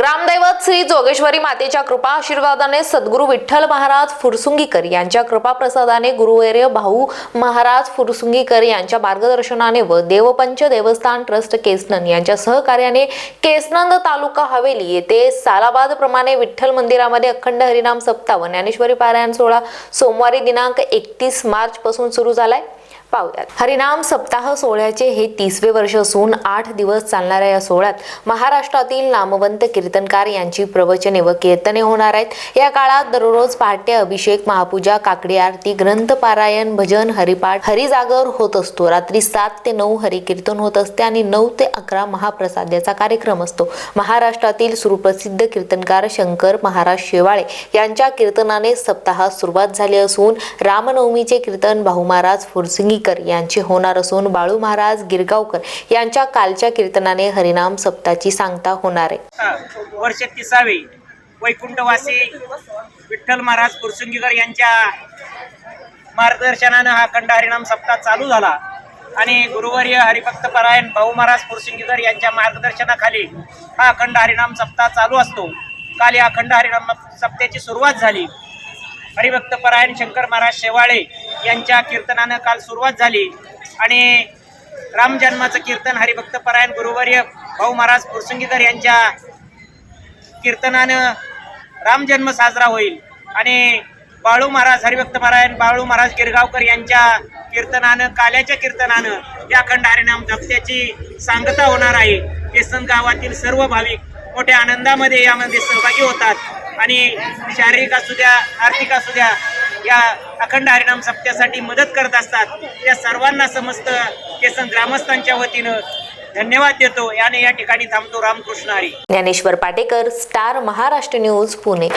ग्रामदैवत श्री जोगेश्वरी मातेच्या कृपा आशीर्वादाने सद्गुरू विठ्ठल महाराज फुरसुंगीकर यांच्या कृपा प्रसादाने गुरुवैर्य भाऊ महाराज फुरसुंगीकर यांच्या मार्गदर्शनाने व देवपंच देवस्थान ट्रस्ट केसनन यांच्या सहकार्याने केसनंद तालुका हवेली येथे सालाबाद प्रमाणे विठ्ठल मंदिरामध्ये अखंड हरिनाम सप्ताह व ज्ञानेश्वरी पारायण सोहळा सोमवारी दिनांक एकतीस मार्च पासून सुरू झालाय. पाहुयात. हरिनाम सप्ताह सोहळ्याचे हे तिसवे वर्ष असून आठ दिवस चालणाऱ्या या सोहळ्यात महाराष्ट्रातील नामवंत कीर्तनकार यांची प्रवचने व कीर्तने होणार आहेत. या काळात दररोज पहाटे अभिषेक महापूजा काकडी आरती ग्रंथ पारायण भजन हरिपाठ हरिजागर होत असतो. रात्री सात ते नऊ हरिकीर्तन होत असते आणि नऊ ते अकरा महाप्रसाद याचा कार्यक्रम असतो. महाराष्ट्रातील सुप्रसिद्ध कीर्तनकार शंकर महाराज शेवाळे यांच्या कीर्तनाने सप्ताहास सुरुवात झाली असून रामनवमीचे कीर्तन भाऊ महाराज फुरसिंगीकर यांचे होणार असून बाळू महाराज गिरगावकर यांच्या कालच्या कीर्तनाने हरिनाम सप्ताची सांगता होणार आहे. वर्ष तिसावे. वैकुंठवासी विठ्ठल महाराज कुरसुंगीकर यांच्या मार्गदर्शनानं हा खंड हरिनाम सप्ताह चालू झाला. आणि गुरुवर्य हरिभक्त परायण भाऊ महाराज कुरसुंगीकर यांच्या मार्गदर्शनाखाली हा अखंड हरिनाम सप्ताह चालू असतो. काल या अखंड हरिनाम सप्त्याची सुरुवात झाली. हरिभक्त परायण शंकर महाराज शेवाळे यांच्या कीर्तनानं काल सुरुवात झाली. आणि राम जन्माचं कीर्तन हरिभक्त परायण गुरुवर्य भाऊ महाराज कुरसुंगीकर यांच्या कीर्तनानं रामजन्म साजरा होईल. आणि बाळू महाराज हरिभक्त महाराज बाळू महाराज गिरगावकर यांच्या कीर्तनानं काल्याच्या कीर्तनानं या अखंड हरिनाम जपत्याची सांगता होणार आहे. केसन गावातील सर्व भाविक मोठ्या आनंदामध्ये यामध्ये सहभागी होतात. आणि शारीरिक असू द्या आर्थिक असू द्या या अखंड हरिनाम सप्त्यासाठी मदत करत असतात. त्या सर्वांना समस्त केसन ग्रामस्थांच्या वतीनं धन्यवाद देतो. याने या ठिकाणी थांबतो Ramkrishna Hari. Dnyaneshwar Patekar Star Maharashtra News Pune.